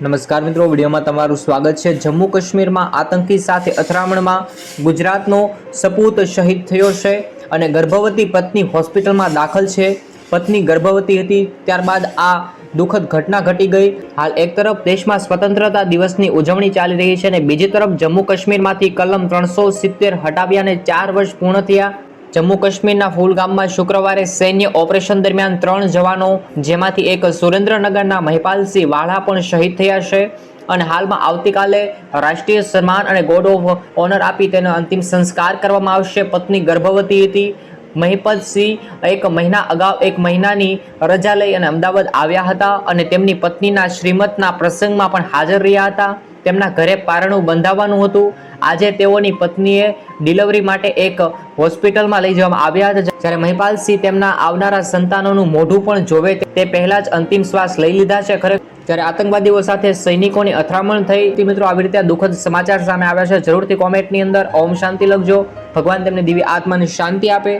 નમસ્કાર મિત્રો, વિડીયોમાં તમારું સ્વાગત છે. જમ્મુ કાશ્મીરમાં આતંકી સાથે અથડામણમાં ગુજરાતનો સપૂત શહીદ થયો છે અને ગર્ભવતી પત્ની હોસ્પિટલમાં દાખલ છે. પત્ની ગર્ભવતી હતી, ત્યારબાદ આ દુઃખદ ઘટના ઘટી ગઈ. હાલ એક તરફ દેશમાં સ્વતંત્રતા દિવસની ઉજવણી ચાલી રહી છે અને બીજી તરફ જમ્મુ કાશ્મીરમાંથી કલમ ત્રણસો સિત્તેર હટાવ્યાને ચાર વર્ષ પૂર્ણ થયા. જમ્મુ કાશ્મીરના ફૂલગામમાં શુક્રવારે સૈન્ય ઓપરેશન દરમિયાન ત્રણ જવાનો, જેમાંથી એક સુરેન્દ્રનગરના મહિપાલસિંહ વાળા પણ શહીદ થયા છે. અને હાલમાં આવતીકાલે રાષ્ટ્રીય સન્માન અને ગોડ ઓફ ઓનર આપી તેનો અંતિમ સંસ્કાર કરવામાં આવશે. પત્ની ગર્ભવતી હતી. મહિપતસિંહ એક મહિના અગાઉ એક મહિનાની રજા લઈ અને અમદાવાદ આવ્યા હતા અને તેમની પત્નીના શ્રીમતના પ્રસંગમાં પણ હાજર રહ્યા હતા. તેમના ઘરે પારણું બંધાવવાનું હતું. આજે તેઓની પત્નીએ ડિલિવરી માટે એક હોસ્પિટલમાં લઈ જવામાં આવ્યા હતા. જ્યારે મહિપાલસિંહ તેમના આવનારા સંતાનોનું મોઢું પણ જોવે તે પહેલા જ અંતિમ શ્વાસ લઈ લીધા છે ખરેખર. જ્યારે આતંકવાદીઓ સાથે સૈનિકોની અથડામણ થઈ મિત્રો આવી રીતે દુઃખદ સમાચાર સામે આવ્યા છે. જરૂરથી કોમેન્ટની અંદર, ઓમ શાંતિ લખજો. ભગવાન તેમને દિવ્ય આત્માને શાંતિ આપે.